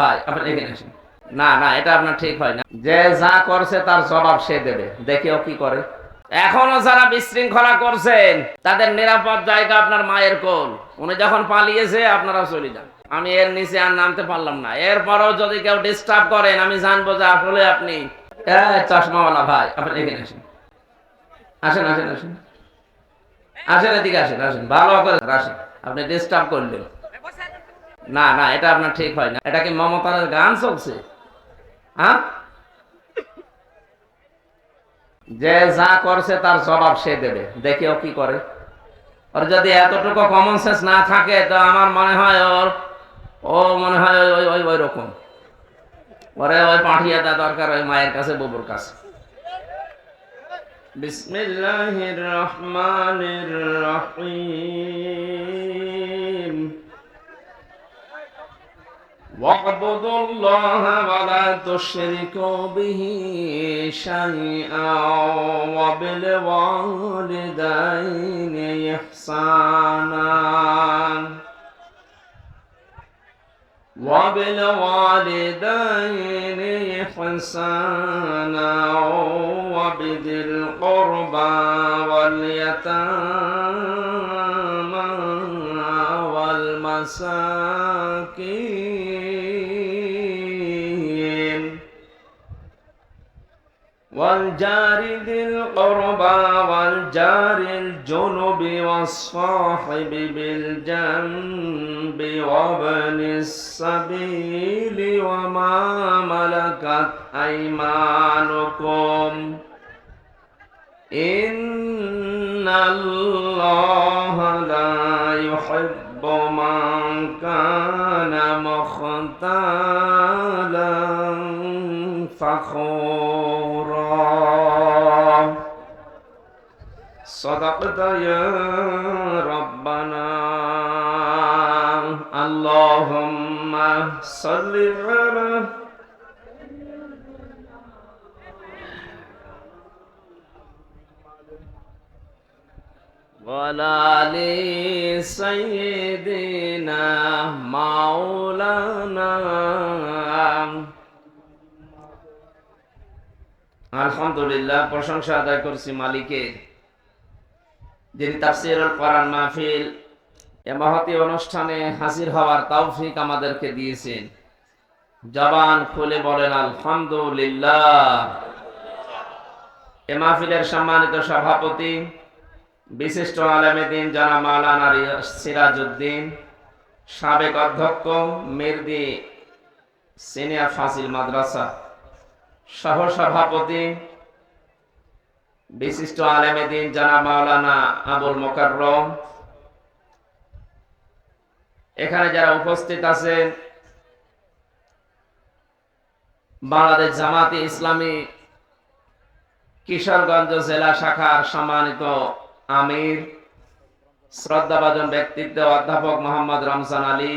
ভাই, আপনি এখানে আসেন। না না, এটা আপনার ঠিক হয় না। যে যা করছে তার জবাব সে দেবে দেখেও কি করে। এখনও যারা বিশৃঙ্খলা করছেন, তাদের নিরাপদ জায়গা আপনার মায়ের কোল। উনি যখন পালিয়েছে আপনারা চলে যান। আমি এর নিচে আর নামতে পারলাম না। এরপরও যদি কেউ ডিস্টার্ব করেন, আমি জানব যে আসলে আপনি চশমাওয়ালা ভাই, আপনি এখানে আসেন। আসেন আসেন আসেন। আসেন এদিকে আসেন আসেন। ভালো করে আসেন। আপনি ডিস্টার্ব করলেন। না না, এটা আপনার ঠিক হয় না। এটা কি মমতার গান চলছে? হ্যাঁ? যে যা করছে তার জবাব সে দেবে। দেখেও কি করে। ওর যদি এতটুকু কমন সেন্স না থাকে, তো আমার মনে হয় ওর, ও মনে হয় ওই ওই ওই রকম। ওরে ওই পাঠিয়ে দেওয়া দরকার ওই মায়ের কাছে, বুবুর কাছে। বিসমিল্লাহির রহমানির রহিম। واعبدوا الله ولا تشركوا به شيئا وبالوالدين إحسانا. وبالوالدين إحسانا وبذي القربى واليتامى والمساكين والجار ذي القربى والجار الجنب والصاحب بالجنب وابن السبيل وما ملكت أيمانكم. إن الله لا يحب من كان مختالا فخورا صدقت يا ربنا اللهم صل على وعلى آل سيدنا مولانا আলহামদুলিল্লাহ প্রশংসা আদায় করছি মালিকের যিনি তাফসিরুল কোরআন মাহফিল এ মহতি অনুষ্ঠানে হাজির হওয়ার তৌফিক আমাদেরকে দিয়েছেন জবান খুলে বলেন আলহামদুলিল্লাহ এ মাহফিলের সম্মানিত সভাপতি বিশিষ্ট আলমেদিন জানা মাওলানা সিরাজউদ্দিন, সাবেক অধ্যক্ষ মির্দি সিনিয়র ফাসিল মাদ্রাসা সহ সভাপতি বিশিষ্ট আলেমেদিন জানা মাওলানা আবুল মোকাররম। এখানে যারা উপস্থিত আছেন, বাংলাদেশ জামাতে ইসলামী কিশোরগঞ্জ জেলা শাখার সম্মানিত আমির, শ্রদ্ধাভাজন ব্যক্তিত্ব অধ্যাপক মোহাম্মদ রমজান আলী।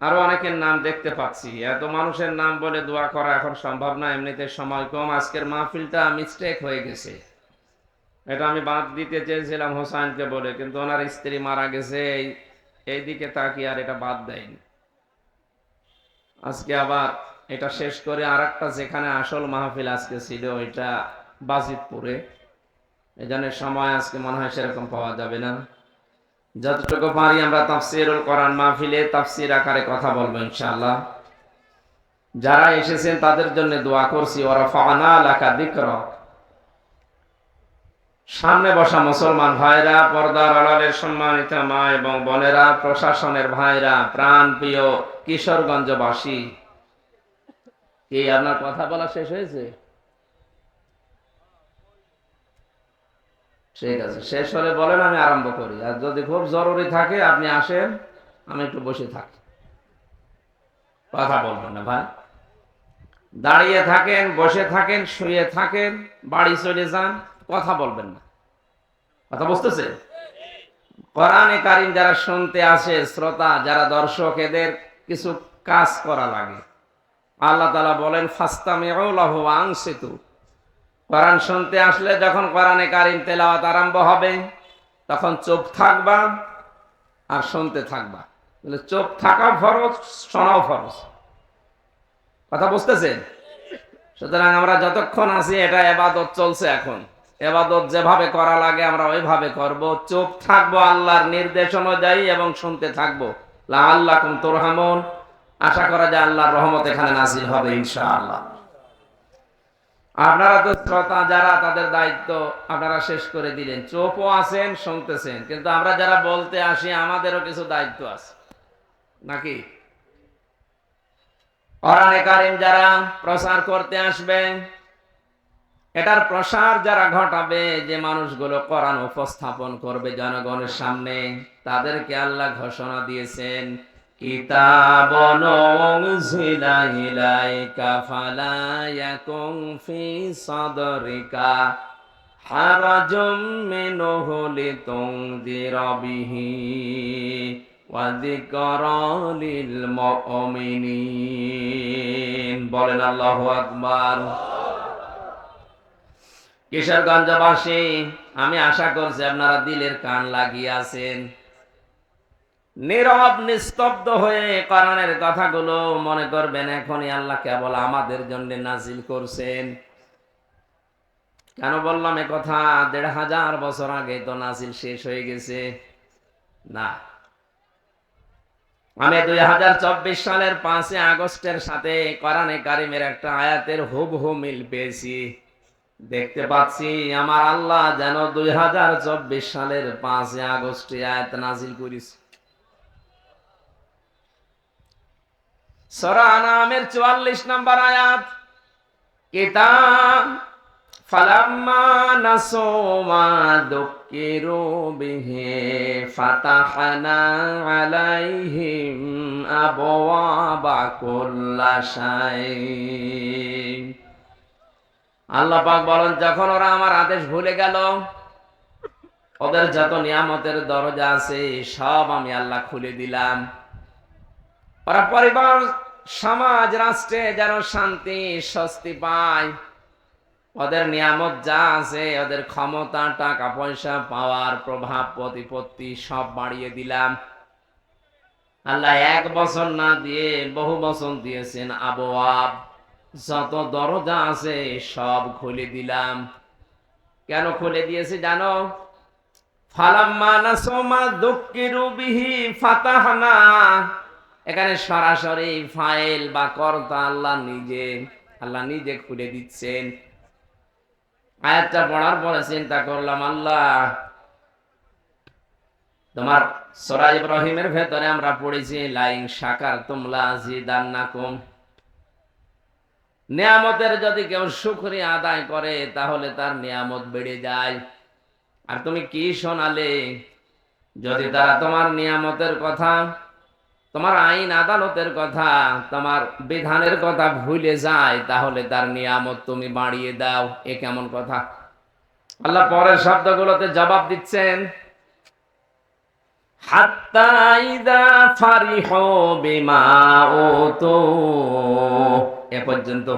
আরও অনেকের নাম দেখতে পাচ্ছি। এত মানুষের নাম বলে দোয়া করা এখন সম্ভব না, এমনিতে সময় কম। আজকের মাহফিলটা মিস্টেক হয়ে গেছে। এটা আমি বাদ দিতে চেয়েছিলাম হোসাইনকে বলে, কিন্তু ওনার স্ত্রী মারা গেছে। এই দিকে তাকিয়ে আর এটা বাদ দেয়নি। আজকে আবার এটা শেষ করে আর যেখানে আসল মাহফিল আজকে ছিল, ওইটা বাজিতপুরে। এই জন্য সময় আজকে মনে হয় সেরকম পাওয়া যাবে না। যতটুকু পারি আমরা তাফসিরুল কোরআন মাহফিলে তাফসির আকারে কথা বলব ইনশাআল্লাহ। যারা এসেছেন তাদের জন্য দোয়া করছি ওরা ফানা লাকা দিক্র। সামনে বসা মুসলমান ভাইরা, পর্দার আড়ালের সম্মানিত মা এবং বোনেরা, প্রশাসনের ভাইরা প্রাণ প্রিয় কিশোরগঞ্জবাসী। কি আপনার কথা বলা শেষ হয়েছে? ঠিক আছে, শেষ হলে বলেন, আমি আরম্ভ করি। আর যদি খুব জরুরি থাকে, আপনি আসেন, আমি একটু বসে থাকি। কথা বলবেন না, ভাই। দাঁড়িয়ে থাকেন, বসে থাকেন, শুয়ে থাকেন, বাড়ি চলে যান, কথা বলবেন না। কথা বুঝতেছে? কোরআনে কারিম যারা শুনতে আসে, শ্রোতা, যারা দর্শক, এদের কিছু কাজ করা লাগে। আল্লাহ তালা বলেন ফাস্তামে আংসিতু। কোরআন শুনতে আসলে যখন কোরআনে কারিম তেলাওয়াত আরম্ভ হবে, তখন চুপ থাকবা আর শুনতে থাকবা। তাহলে চোখ থাকা ফরজ, শোনাও ফরজ। কথা বুঝতেছেন সুতরাং আমরা যতক্ষণ আছি, এটা এবাদত চলছে এখন। এবাদত যেভাবে করা লাগে, আমরা ওইভাবে করব। চোখ থাকব আল্লাহর নির্দেশ অনুযায়ী এবং শুনতে থাকব। লা আল্লাহ তোরহামন। আশা করা যায় আল্লাহর রহমত এখানে নাজিল হবে, ইনশাআল্লাহ। আপনারা তো শ্রোতা, যারা তাদের দায়িত্ব আপনারা শেষ করে দিলেন। চোপও আছেন, শুনতেছেন। কিন্তু আমরা যারা বলতে আসি, আমাদেরও কিছু দায়িত্ব আছে। নাকি? কোরআনে কারিম যারা প্রচার করতে আসবে এটার প্রসার যারা ঘটাবে, যে মানুষগুলো কোরআন উপস্থাপন করবে জনগণের সামনে, তাদেরকে আল্লাহ ঘোষণা দিয়েছেন ইলাইকা ফালা ইয়াকুন ফি সাদরিকা হারাজুম মিনহু লিতুনদিরা বিহি ওয়া যিকরা লিল মুমিনিন। বলেন আল্লাহু আকবার। কিশোরগঞ্জবাসী, আমি আশা করছি আপনারা দিলের কান লাগিয়ে আছেন। নীরব, নিস্তব্ধ হয়ে কোরআনের কথাগুলো মনে করবেন, এখনই আল্লাহ কেবল আমাদের জন্য নাজিল করছেন। কেন বললাম এ কথা? দেড় হাজার বছর আগে তো নাজিল শেষ হয়ে গেছে। না। আমি দুই হাজার চব্বিশ সালের পাঁচই আগস্টের সাথে কোরআনে কারিমের একটা আয়াতের হুবহু মিল পেয়েছি। দেখতে পাচ্ছি, আমার আল্লাহ যেন দুই হাজার চব্বিশ সালের পাঁচই আগস্টে আয়াত নাজিল করিস সরা নামের চুয়াল্লিশ নম্বর আয়াত কিতাব ফালাম্মা নাসু মা দুক্কিরু বিহি ফাতাহনা আলাইহিম আবওয়াবা কুল্লা আল্লাহ পাক বলেন, যখন ওরা আমার আদেশ ভুলে গেল, ওদের যত নিয়ামতের দরজা আছে, সব আমি আল্লাহ খুলে দিলাম। ওরা পরিবার সমাজ রাষ্ট্রে যেন শান্তি, স্বস্তি পায়। ওদের নিয়ামত যা আছে, ওদের ক্ষমতা, টাকা, পয়সা, পাওয়ার প্রভাব, প্রতিপত্তি সব বাড়িয়ে দিলাম। আল্লাহ এক বছর না দিয়ে বহু বছর দিয়েছেন আবহাওয়া যত দরজা আছে, সব খুলে দিলাম। কেন খুলে দিয়েছে জানো? ফালাম্মা নাসমা দুঃখিরু বিহি ফাতাহনা। এখানে সরাসরি ফাইল বা কর্তা আল্লাহ নিজে আল্লাহ নিজে খুলে দিচ্ছেন। আয়াতটা পড়ার পরে চিন্তা করলাম, আল্লাহ, তোমার সরা ইব্রাহিমের ভেতরে আমরা পড়েছি লাইন সাকার তোমলা জিদান্নাকুম। নিয়ামতের যদি কেউ শুকরিয়া আদায় করে, তাহলে তার নিয়ামত বেড়ে যায়। আর তুমি কি শোনালে? যদি তারা তোমার নিয়ামতের কথা তোমার আইন আদালতের কথা, তোমার বিধানের কথা ভুলে যায়, তাহলে তার নিয়ামত তুমি বাড়িয়ে দাও। এ কেমন কথা? আল্লাহ পরের শব্দগুলোতে জবাব দিচ্ছেন এ পর্যন্ত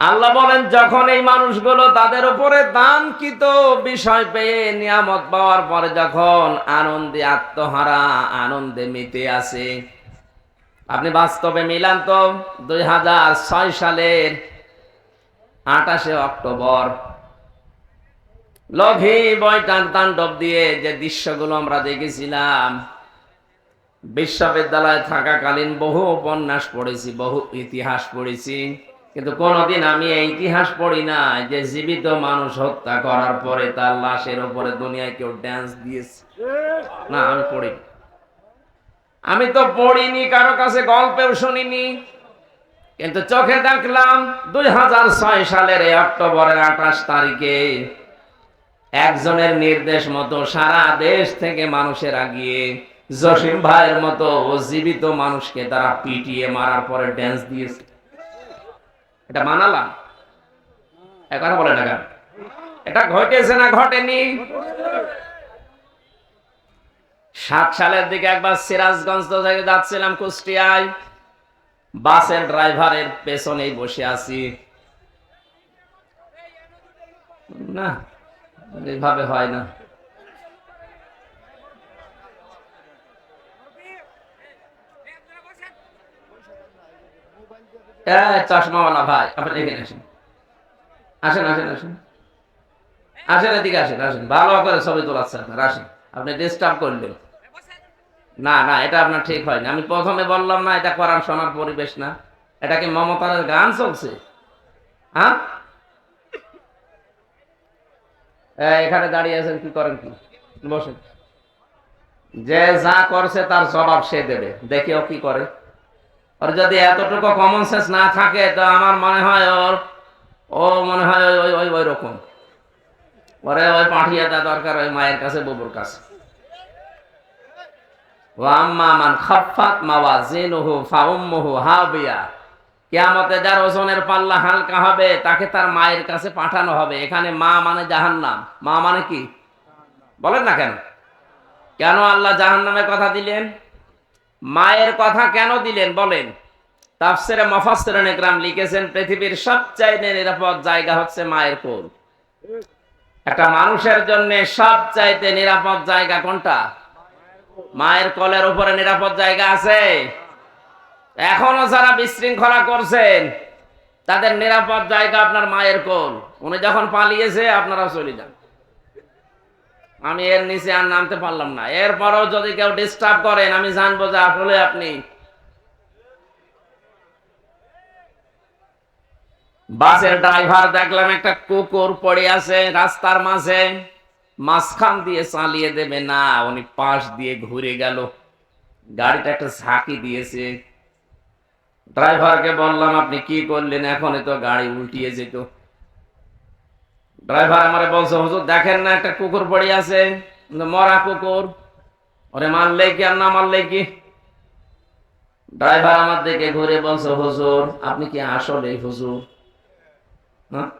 আল্লাহ বলেন, যখন এই মানুষগুলো তাদের উপরে দানকৃত বিষয় পেয়ে নিয়ামত পাওয়ার পরে যখন আনন্দে আত্মহারা, আনন্দে মেতে আসে, আপনি বাস্তবে মিলান তো, দুই হাজার ছয় সালের আঠাশে অক্টোবর লঘি বয়টান তাণ্ডব দিয়ে যে দৃশ্যগুলো আমরা দেখেছিলাম, বিশ্ববিদ্যালয়ে থাকাকালীন বহু উপন্যাস পড়েছি, বহু ইতিহাস পড়েছি। কিন্তু কোনদিন আমি এই ইতিহাস পড়ি না যে জীবিত মানুষ হত্যা করার পরে তার লাশের উপরে দুনিয়ায় কেউ ড্যান্স দিয়েছে। না, আমি পড়ি আমি তো পড়িনি, কারও কাছে গল্পেও শুনিনি। কিন্তু চোখে দেখলাম দুই হাজার ছয় সালের এই অক্টোবরের আঠাশ তারিখে একজনের নির্দেশ মতো সারা দেশ থেকে মানুষের আগিয়ে জসিম ভাইয়ের মতো জীবিত মানুষকে তারা পিটিয়ে মারার পরে ড্যান্স দিয়েছে। এটা মানালাম। কথা বলে না কেন? এটা ঘটেছে না ঘটেনি? সাত সালের দিকে একবার সিরাজগঞ্জ থেকে যাচ্ছিলাম কুষ্টিয়ায়। বাসের ড্রাইভারের পেছনেই বসে আছি। না, এইভাবে হয় না। চশমাওয়ালা ভাই আপনি এখানে আসেন। আসেন আসেন আসেন। আসেন এদিকে, আসেন আসেন। ভালো করে ছবি তোলাচ্ছে আপনার আসেন। আপনি ডিস্টার্ব করলেন। না না, এটা আপনার ঠিক হয়নি। আমি প্রথমে বললাম না, এটা করার শোনার পরিবেশ না। এটা কি মমতার গান চলছে? হ্যাঁ? এখানে দাঁড়িয়ে আছেন, কি করেন কি? বসেন। যে যা করছে তার জবাব সে দেবে। দেখি ও কি করে। ওর যদি এতটুকু কমন সেন্স না থাকে, তো আমার মনে হয় ওর ও মনে হয় ওই ওই ওই রকম। ওরে ওই পাঠিয়ে দেওয়া দরকার ওই মায়ের কাছে, বুবুর কাছে। ওয়াম্মা মান খাফফাত মাওয়াজিনুহু ফাউম্মুহু হাবিয়া। কিয়ামতে যার ওজনের পাল্লা হালকা হবে, তাকে তার মায়ের কাছে পাঠানো হবে। এখানে মা মানে জাহান্নাম। মা মানে কি? বলেন না কেন? কেন আল্লাহ জাহান্নামের কথা দিলেন? মায়ের কথা কেন দিলেন বলেন? তাফসিরে মুফাসসিরিন ইকরাম লিখেছেন, পৃথিবীর সবচাইতে নিরাপদ জায়গা হচ্ছে মায়ের কোল। একটা মানুষের জন্য সবচাইতে নিরাপদ জায়গা কোনটা? মায়ের কলের উপরে নিরাপদ জায়গা আছে? এখনও যারা বিশৃঙ্খলা করছেন, তাদের নিরাপদ জায়গা আপনার মায়ের কোল। উনি যখন পালিয়েছে আপনারা চলে যান। আমি এর নিচে আর নামতে পারলাম না। এরপরও যদি কেউ ডিস্টার্ব করেন, আমি জানব যে আসলে আপনি বাসের ড্রাইভার দেখলাম একটা কুকুর পড়ে আছে রাস্তার মাঝে, মাঝখান দিয়ে চালিয়ে দেবে। না, উনি পাশ দিয়ে ঘুরে গেল। গাড়িটা একটা ঝাঁকি দিয়েছে। ড্রাইভারকে বললাম, আপনি কি করলেন? এখন তো গাড়ি উল্টিয়ে যেত। ড্রাইভার আমারে বলছে, হুজুর, দেখেন না একটা কুকুর পড়ে আছে মরা কুকুর। ওরে মারলে কি আর না মারলে কি? ড্রাইভার আমার দিকে ঘুরে বলছে, হুজুর, আপনি কি আসলে হুজুর? হ্যাঁ?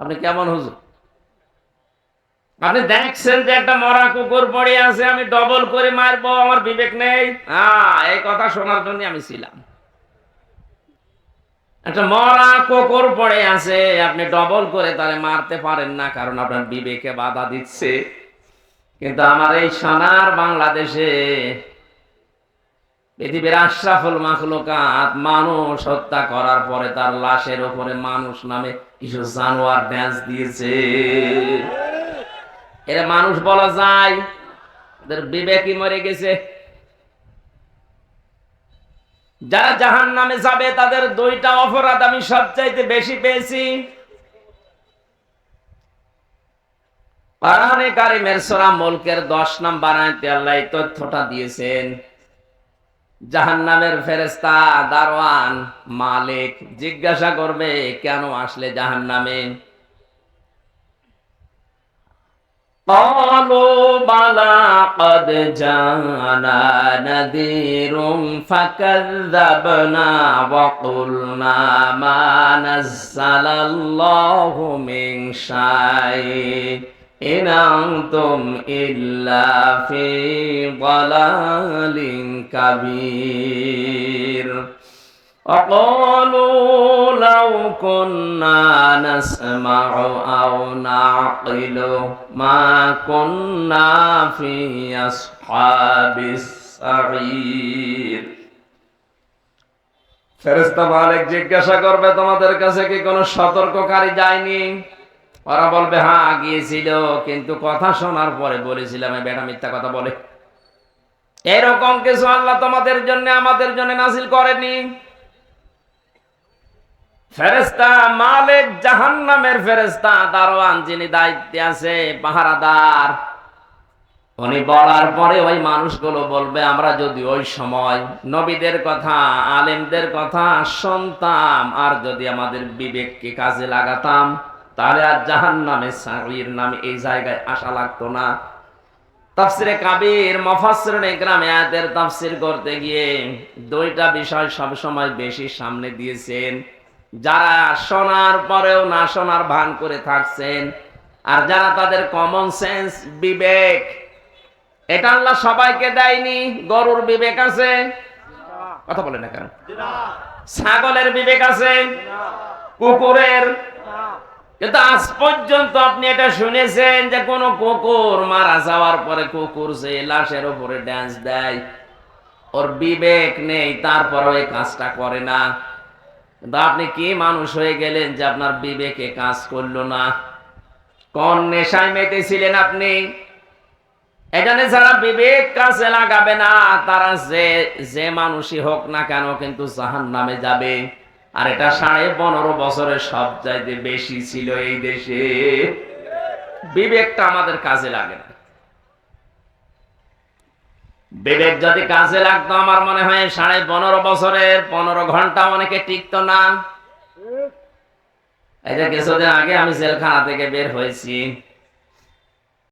আপনি কেমন হুজুর? আপনি দেখছেন যে একটা মরা কুকুর পড়ে আছে, আমি ডবল করে মারবো, আমার বিবেক নেই? হ্যাঁ এই কথা শোনার জন্য আমি ছিলাম। একটা মরা কুকুর পড়ে আছে, আপনি ডবল করে তারে মারতে পারেন না, কারণ আপনার বিবেকে বাধা দিচ্ছে। কিন্তু আমার এই সোনার বাংলাদেশে পৃথিবীর আশরাফুল মাখলুকাত মানুষ হত্যা করার পরে তার লাশের উপরে মানুষ নামে কিছু জানোয়ার ড্যান্স দিয়েছে। এরা মানুষ বলা যায়, ওদের বিবেকই মরে গেছে। যারা জাহান নামে যাবে, তাদের দুইটা অপরাধ আমি সবচাইতে বেশি পেয়েছি। মুলকের দশ নাম্বার আয়তে আল্লাহ তথ্যটা দিয়েছেন। জাহান্নামের ফেরেস্তা দারওয়ান মালিক জিজ্ঞাসা করবে, কেন আসলে জাহান্নামে? قالوا بلى قد جاءنا نذير فكذبنا وقلنا ما نزل الله من شيء إن أنتم إلا في ضلال كبير وقالوا لو كنا نسمع أو نعقل ما كنا في أصحاب السعير ফেরেস্তা মালিক জিজ্ঞাসা করবে তোমাদের কাছে কি কোনো সতর্ককারী যায়নি ওরা বলবে হ্যাঁ গিয়েছিল কিন্তু কথা শোনার পরে বলেছিলাম এই বেটা মিথ্যা কথা বলে এরকম কিছু আল্লাহ তোমাদের জন্য আমাদের জন্য নাজিল করেনি ফেরেস্তা মালিক জাহান্নামের ফেরেস্তা দারোয়ান যিনি দায়িত্বে আছে, পাহারাদার। উনি বলার পরে ওই মানুষগুলো বলবে, আমরা যদি ওই সময় নবীদের কথা, আলেমদের কথা শুনতাম, আর যদি আমাদের বিবেককে কাজে লাগাতাম, তাহলে আর জাহান নামে সাহির নামে এই জায়গায় আসা লাগতো না। তাফসিরে কাবির মফাসসিরিন গ্রামে আয়াতের তাফসির করতে গিয়ে দুইটা বিষয় সব সময় বেশি সামনে দিয়েছেন। যারা শোনার পরেও না শোনার ভান করে থাকছেন, আর যারা তাদের কমন সেন্স বিবেক, এটা আল্লাহ সবাইকে দেয়নি, গরুর বিবেক আছে? কথা বলে না কেন? ছাগলের বিবেক আছে? কুকুরের? কিন্তু আজ পর্যন্ত আপনি এটা শুনেছেন যে কোন কুকুর মারা যাওয়ার পরে কুকুর যে লাশের উপরে ড্যান্স দেয়, ওর বিবেক নেই তারপর ওই কাজটা করে না। কিন্তু আপনি কি মানুষ হয়ে গেলেন যে আপনার বিবেকে কাজ করল না? কোন নেশায় মেতেছিলেন আপনি? এখানে যারা বিবেক কাজে লাগাবে না, তারা যে যে মানুষই হোক না কেন কিন্তু জাহান নামে যাবে। আর এটা সাড়ে পনেরো বছরের সব চাইতে বেশি ছিল এই দেশে। বিবেকটা আমাদের কাজে লাগে না। বিবেক যদি কাজে লাগতো, আমার মনে হয় সাড়ে পনেরো বছরের পনেরো ঘণ্টা অনেকে টিকতো না। এই যে কিছুদিন আগে আমি জেলখানা থেকে বের হয়েছি।